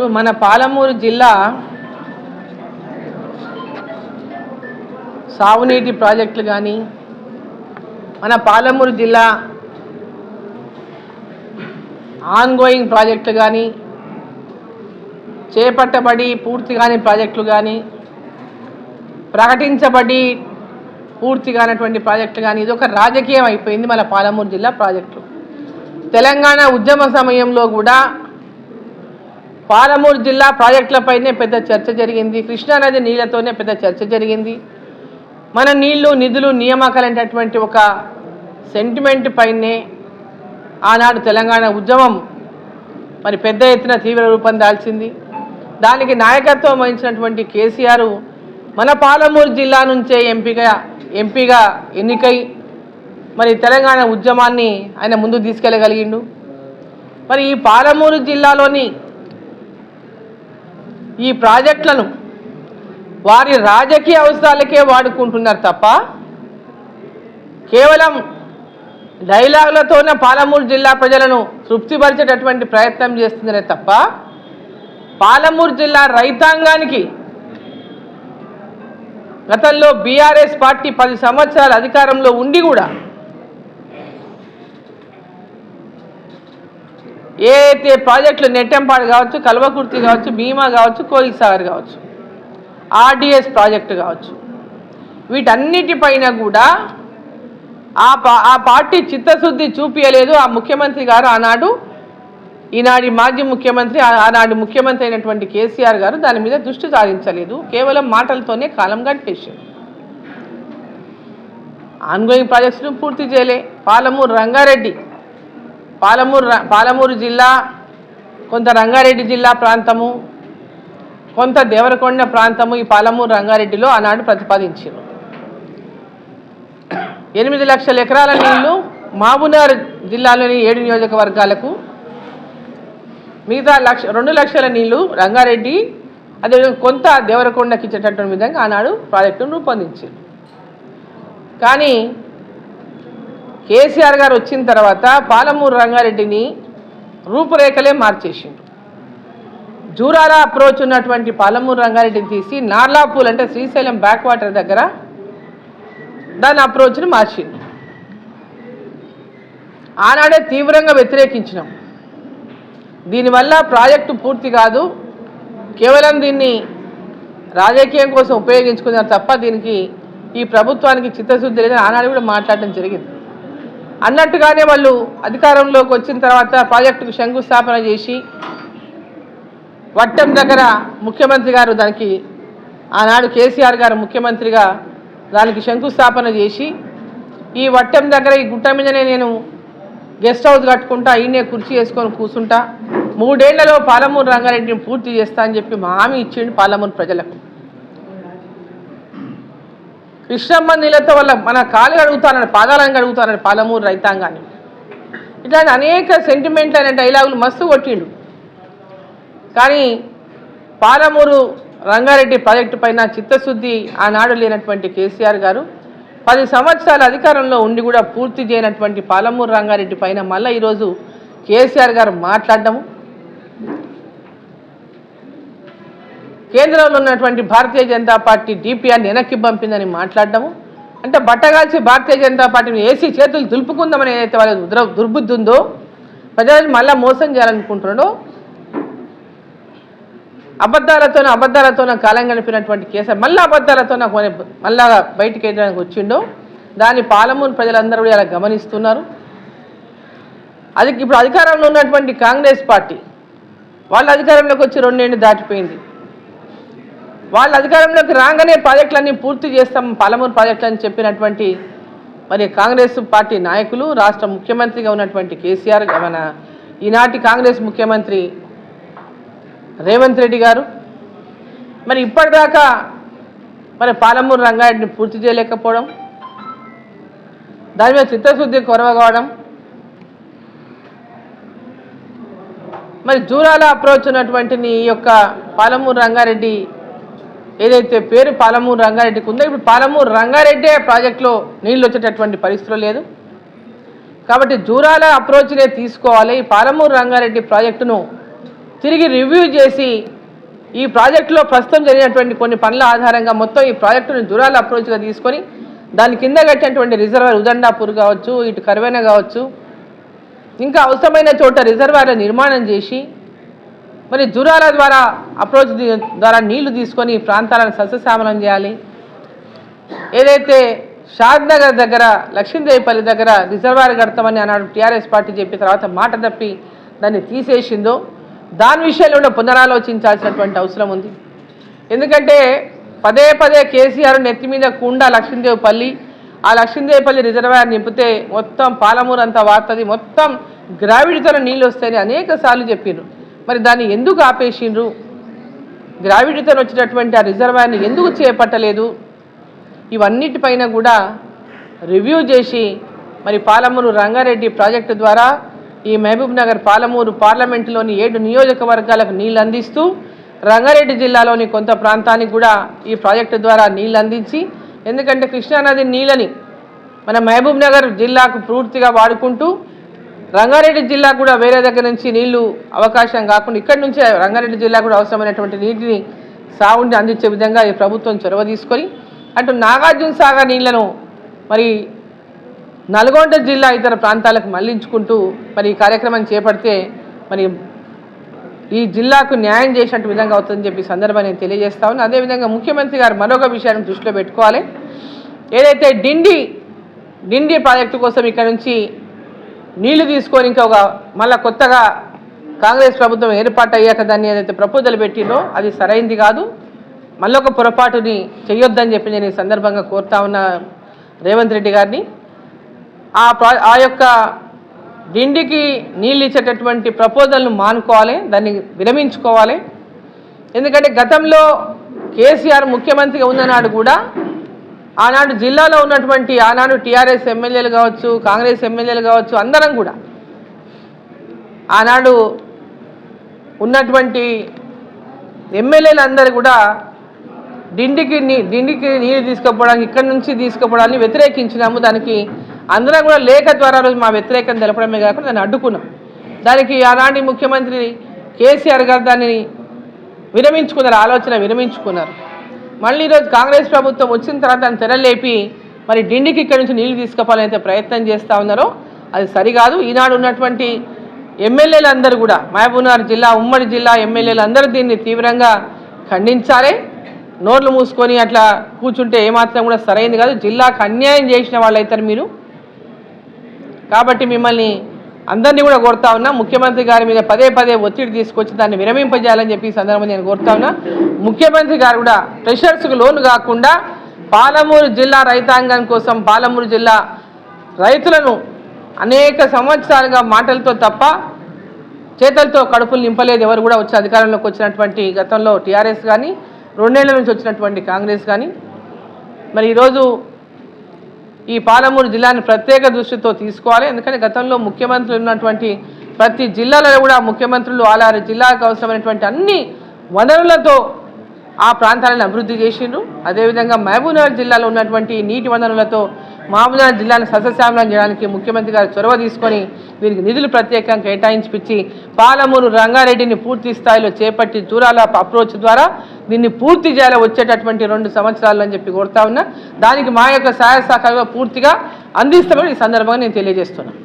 ఇప్పుడు మన పాలమూరు జిల్లా సాగునీటి ప్రాజెక్టులు కానీ మన పాలమూరు జిల్లా ఆన్గోయింగ్ ప్రాజెక్టులు కానీ చేపట్టబడి పూర్తి కాని ప్రాజెక్టులు కానీ ప్రకటించబడి పూర్తి కానటువంటి ప్రాజెక్టులు కానీ ఇది ఒక రాజకీయం అయిపోయింది మన పాలమూరు జిల్లా ప్రాజెక్టులు తెలంగాణ ఉద్యమ సమయంలో కూడా పాలమూరు జిల్లా ప్రాజెక్టులపైనే పెద్ద చర్చ జరిగింది. కృష్ణానది నీళ్ళతోనే పెద్ద చర్చ జరిగింది. మన నీళ్ళు నిధులు నియామకాలనేటటువంటి ఒక సెంటిమెంట్ పైనే ఆనాడు తెలంగాణ ఉద్యమం మరి పెద్ద ఎత్తున తీవ్ర రూపం దాల్చింది. దానికి నాయకత్వం వహించినటువంటి కేసీఆర్ మన పాలమూరు జిల్లా నుంచే ఎంపీగా ఎంపీగా ఎన్నికై మరి తెలంగాణ ఉద్యమాన్ని ఆయన ముందు తీసుకెళ్ళగలిగిండు. మరి ఈ పాలమూరు జిల్లాలోని ఈ ప్రాజెక్టులను వారి రాజకీయ అవసరాలకే వాడుకుంటున్నారు తప్ప కేవలం డైలాగులతోనే పాలమూరు జిల్లా ప్రజలను తృప్తిపరిచేటటువంటి ప్రయత్నం చేస్తుందనే తప్ప పాలమూరు జిల్లా రైతాంగానికి గతంలో బీఆర్ఎస్ పార్టీ పది సంవత్సరాల అధికారంలో ఉండి కూడా ఏ ప్రాజెక్టులు నెట్టెంపాడు కావచ్చు కల్వకుర్తి కావచ్చు భీమా కావచ్చు కోయిల్ సాగర్ కావచ్చు ఆర్డిఎస్ ప్రాజెక్టు కావచ్చు. వీటన్నిటిపైన కూడా ఆ పా ఆ పార్టీ చిత్తశుద్ధి చూపించలేదు ఆ ముఖ్యమంత్రి గారు ఆనాడు ఈనాడు మాజీ ముఖ్యమంత్రి ఆనాడు ముఖ్యమంత్రి అయినటువంటి కేసీఆర్ గారు దాని మీద దృష్టి సారించలేదు. కేవలం మాటలతోనే కాలం గడిపేశారు. ఆన్గోయింగ్ ప్రాజెక్ట్స్ను పూర్తి చేయలే. పాలమూరు రంగారెడ్డి పాలమూరు పాలమూరు జిల్లా కొంత రంగారెడ్డి జిల్లా ప్రాంతము కొంత దేవరకొండ ప్రాంతము ఈ పాలమూరు రంగారెడ్డిలో ఆనాడు ప్రతిపాదించారు ఎనిమిది లక్షల ఎకరాల నీళ్ళు మాబునార్ జిల్లాలోని ఏడు నియోజకవర్గాలకు మిగతా లక్ష రెండు లక్షల నీళ్ళు రంగారెడ్డి అదేవిధంగా కొంత దేవరకొండకి ఇచ్చేటటువంటి విధంగా ఆనాడు ప్రాజెక్టును రూపొందించారు కానీ కేసీఆర్ గారు వచ్చిన తర్వాత పాలమూరు రంగారెడ్డిని రూపురేఖలే మార్చేసిండు. జూరాల అప్రోచ్ ఉన్నటువంటి పాలమూరు రంగారెడ్డిని తీసి నార్లాపూల్ అంటే శ్రీశైలం బ్యాక్ వాటర్ దగ్గర దాని అప్రోచ్ని మార్చిండు. ఆనాడే తీవ్రంగా వ్యతిరేకించినాం. దీనివల్ల ప్రాజెక్టు పూర్తి కాదు. కేవలం దీన్ని రాజకీయం కోసం ఉపయోగించుకున్నారు తప్ప దీనికి ఈ ప్రభుత్వానికి చిత్తశుద్ధి లేదని ఆనాడు కూడా మాట్లాడడం జరిగింది. అన్నట్టుగానే వాళ్ళు అధికారంలోకి వచ్చిన తర్వాత ప్రాజెక్టుకు శంకుస్థాపన చేసి వట్టం దగ్గర ముఖ్యమంత్రి గారు దానికి ఆనాడు కేసీఆర్ గారు ముఖ్యమంత్రిగా దానికి శంకుస్థాపన చేసి ఈ వట్టం దగ్గర ఈ గుట్ట మీదనే నేను గెస్ట్ హౌస్ కట్టుకుంటా ఈయనే కుర్చీ వేసుకొని కూర్చుంటా మూడేళ్ళలో పాలమూరు రంగారెడ్డిని పూర్తి చేస్తా అని చెప్పి మా హామీ ఇచ్చిండు పాలమూరు ప్రజలకు. కృష్ణమ్మ నీళ్ళతో వల్ల మన కాలు కడుగుతానని పాదాలను కడుగుతానని పాలమూరు రైతాంగాన్ని. ఇట్లాంటి అనేక సెంటిమెంట్లు అనే డైలాగులు మస్తు కొట్టిండు. కానీ పాలమూరు రంగారెడ్డి ప్రాజెక్టు పైన చిత్తశుద్ధి ఆనాడు లేనటువంటి కేసీఆర్ గారు పది సంవత్సరాల అధికారంలో ఉండి కూడా పూర్తి చేయనటువంటి పాలమూరు రంగారెడ్డి పైన మళ్ళీ ఈరోజు కేసీఆర్ గారు మాట్లాడడము కేంద్రంలో ఉన్నటువంటి భారతీయ జనతా పార్టీ డిపిఆర్ని వెనక్కి పంపిందని మాట్లాడడము. అంటే బట్టగాల్చి భారతీయ జనతా పార్టీని ఏసీ చేతులు దులుపుకుందామని ఏదైతే వాళ్ళ దుర దుర్బుద్ధి ఉందో ప్రజలను మళ్ళీ మోసం చేయాలనుకుంటున్నాడో అబద్ధాలతోనూ అబద్ధాలతోన కాలం గడిపినటువంటి కేసీఆర్ మళ్ళీ అబద్ధాలతోన కొని మళ్ళా బయటికి వెళ్ళడానికి వచ్చిండో దాన్ని పాలమూరు ప్రజలందరూ కూడా ఇలా గమనిస్తున్నారు. అది ఇప్పుడు అధికారంలో ఉన్నటువంటి కాంగ్రెస్ పార్టీ వాళ్ళ అధికారంలోకి వచ్చి రెండేళ్ళు దాటిపోయింది. వాళ్ళ అధికారంలోకి రాగానే ప్రాజెక్టులన్నీ పూర్తి చేస్తాం పాలమూరు ప్రాజెక్టులు అని చెప్పినటువంటి మరి కాంగ్రెస్ పార్టీ నాయకులు రాష్ట్ర ముఖ్యమంత్రిగా ఉన్నటువంటి కేసీఆర్ మన ఈనాటి కాంగ్రెస్ ముఖ్యమంత్రి రేవంత్ రెడ్డి గారు. మరి ఇప్పటిదాకా మరి పాలమూరు రంగారెడ్డిని పూర్తి చేయలేకపోవడం దాని మీద చిత్తశుద్ధి కొరవ కావడం మరి జూరాల అప్రోచ్ ఉన్నటువంటి ఈ యొక్క పాలమూరు రంగారెడ్డి ఏదైతే పేరు పాలమూరు రంగారెడ్డికి ఉందో ఇప్పుడు పాలమూరు రంగారెడ్డే ప్రాజెక్టులో నీళ్ళు వచ్చేటటువంటి పరిస్థితులు లేదు. కాబట్టి జూరాల అప్రోచ్నే తీసుకోవాలి. ఈ పాలమూరు రంగారెడ్డి ప్రాజెక్టును తిరిగి రివ్యూ చేసి ఈ ప్రాజెక్టులో ప్రస్తుతం జరిగినటువంటి కొన్ని పనుల ఆధారంగా మొత్తం ఈ ప్రాజెక్టును జూరాల అప్రోచ్గా తీసుకొని దాని కింద కట్టినటువంటి రిజర్వర్ ఉదండాపూర్ కావచ్చు ఇటు కరువైన కావచ్చు ఇంకా అవసరమైన చోట రిజర్వాయర్ల నిర్మాణం చేసి మరి జురాల ద్వారా అప్రోచ్ ద్వారా నీళ్ళు తీసుకొని ఈ ప్రాంతాలను సస్యశ్యామలం చేయాలి. ఏదైతే షాద్ నగర్ దగ్గర లక్ష్మీదేవిపల్లి దగ్గర రిజర్వాయర్ కడతామని అన్నాడు టీఆర్ఎస్ పార్టీ చెప్పిన తర్వాత మాట తప్పి దాన్ని తీసేసిందో దాని విషయంలో కూడా పునరాలోచించాల్సినటువంటి అవసరం ఉంది. ఎందుకంటే పదే పదే కేసీఆర్ నెత్తి మీద కుండ లక్ష్మీదేవిపల్లి ఆ లక్ష్మీదేవిపల్లి రిజర్వాయర్ నింపితే మొత్తం పాలమూరు అంతా వార్తది మొత్తం గ్రావిడితో నీళ్ళు వస్తాయని అనేక సార్లు చెప్పిర్రు. మరి దాన్ని ఎందుకు ఆపేసిండ్రు? గ్రావిటీతో వచ్చినటువంటి ఆ రిజర్వాయర్ని ఎందుకు చేపట్టలేదు? ఇవన్నిటిపైన కూడా రివ్యూ చేసి మరి పాలమూరు రంగారెడ్డి ప్రాజెక్టు ద్వారా ఈ మహబూబ్ నగర్ పాలమూరు పార్లమెంటులోని ఏడు నియోజకవర్గాలకు నీళ్ళు అందిస్తూ రంగారెడ్డి జిల్లాలోని కొంత ప్రాంతానికి కూడా ఈ ప్రాజెక్టు ద్వారా నీళ్ళు అందించి ఎందుకంటే కృష్ణానది నీళ్ళని మన మహబూబ్ నగర్ జిల్లాకు పూర్తిగా వాడుకుంటూ రంగారెడ్డి జిల్లా కూడా వేరే దగ్గర నుంచి నీళ్ళు అవకాశం కాకుండా ఇక్కడి నుంచే రంగారెడ్డి జిల్లా కూడా అవసరమైనటువంటి నీటిని సాగుని అందించే విధంగా ఈ ప్రభుత్వం చొరవ తీసుకొని అటు నాగార్జున సాగర్ నీళ్ళను మరి నల్గొండ జిల్లా ఇతర ప్రాంతాలకు మళ్ళించుకుంటూ మరి ఈ కార్యక్రమం చేపడితే మరి ఈ జిల్లాకు న్యాయం చేసినట్టు విధంగా అవుతుందని చెప్పి సందర్భాన్ని నేను తెలియజేస్తా ఉన్నాను అదేవిధంగా ముఖ్యమంత్రి గారు మరొక విషయాన్ని దృష్టిలో పెట్టుకోవాలి. ఏదైతే డిండి డిండి ప్రాజెక్టు కోసం ఇక్కడ నుంచి నీళ్ళు తీసుకొని ఇంకా ఒక మళ్ళీ కొత్తగా కాంగ్రెస్ ప్రభుత్వం ఏర్పాటు అయ్యాక దాన్ని ఏదైతే ప్రపోజల్ పెట్టిందో అది సరైంది కాదు. మళ్ళొక పొరపాటుని చేయొద్దని చెప్పి నేను ఈ సందర్భంగా కోరుతా ఉన్న రేవంత్ రెడ్డి గారిని. ఆ ప్రా ఆ యొక్క డిండికి నీళ్ళు ఇచ్చేటటువంటి ప్రపోజల్ను మానుకోవాలి దాన్ని విరమించుకోవాలి. ఎందుకంటే గతంలో కేసీఆర్ ముఖ్యమంత్రిగా ఉన్ననాడు కూడా ఆనాడు జిల్లాలో ఉన్నటువంటి ఆనాడు టీఆర్ఎస్ ఎమ్మెల్యేలు కావచ్చు కాంగ్రెస్ ఎమ్మెల్యేలు కావచ్చు అందరం కూడా ఆనాడు ఉన్నటువంటి ఎమ్మెల్యేలు అందరూ కూడా డిండికి నీ డిండికి నీళ్ళు తీసుకుపోవడానికి ఇక్కడి నుంచి తీసుకుపోవడాన్ని వ్యతిరేకించినాము. దానికి అందరం కూడా లేఖ ద్వారా రోజు మా వ్యతిరేకం తెలపడమే కాకుండా దాన్ని అడ్డుకున్నాం. దానికి ఆనాటి ముఖ్యమంత్రి కేసీఆర్ గారు దాన్ని విరమించుకున్నారు ఆలోచన విరమించుకున్నారు. మళ్ళీ ఈరోజు కాంగ్రెస్ ప్రభుత్వం వచ్చిన తర్వాత దాన్ని తెరలేపి మరి డిండికి ఇక్కడి నుంచి నీళ్ళు తీసుకుపోవాలని అయితే ప్రయత్నం చేస్తూ ఉన్నారో అది సరికాదు. ఈనాడు ఉన్నటువంటి ఎమ్మెల్యేలు అందరూ కూడా మహబూబ్నగర్ జిల్లా ఉమ్మడి జిల్లా ఎమ్మెల్యేలు అందరూ దీన్ని తీవ్రంగా ఖండించాలి. నోర్లు మూసుకొని అట్లా కూర్చుంటే ఏమాత్రం కూడా సరైంది కాదు. జిల్లాకు అన్యాయం చేసిన వాళ్ళు మీరు. కాబట్టి మిమ్మల్ని అందరినీ కూడా కోరుతా ఉన్నా ముఖ్యమంత్రి గారి మీద పదే పదే ఒత్తిడి తీసుకొచ్చి దాన్ని విరమింపజేయాలని చెప్పి సందర్భంగా నేను కోరుతా ఉన్నా. ముఖ్యమంత్రి గారు కూడా ప్రెషర్స్కు లోను కాకుండా పాలమూరు జిల్లా రైతాంగం కోసం పాలమూరు జిల్లా రైతులను అనేక సంవత్సరాలుగా మాటలతో తప్ప చేతలతో కడుపులు నింపలేదు ఎవరు కూడా వచ్చి అధికారంలోకి వచ్చినటువంటి గతంలో టీఆర్ఎస్ కానీ రెండేళ్ళ నుంచి వచ్చినటువంటి కాంగ్రెస్ కానీ మరి ఈరోజు ఈ పాలమూరు జిల్లాని ప్రత్యేక దృష్టితో తీసుకోవాలి. ఎందుకంటే గతంలో ముఖ్యమంత్రులు ఉన్నటువంటి ప్రతి జిల్లాలో కూడా ముఖ్యమంత్రులు అలారి జిల్లాకు అవసరమైనటువంటి అన్ని వనరులతో ఆ ప్రాంతాలను అభివృద్ధి చేసిండ్రు. అదేవిధంగా మహబూబ్నగర్ జిల్లాలో ఉన్నటువంటి నీటి వనరులతో మహబూబ్నగర్ జిల్లాను సస్యశ్యామలం చేయడానికి ముఖ్యమంత్రి గారు చొరవ తీసుకొని వీరికి నిధులు ప్రత్యేకంగా కేటాయించిపించి పాలమూరు రంగారెడ్డిని పూర్తి స్థాయిలో చేపట్టి దూరాల అప్రోచ్ ద్వారా దీన్ని పూర్తి చేయాలి వచ్చేటటువంటి రెండు సంవత్సరాలు అని చెప్పి కోరుతా ఉన్నా. దానికి మా యొక్క సహాయ సహకారంగా పూర్తిగా అందిస్తామని ఈ సందర్భంగా నేను తెలియజేస్తున్నాను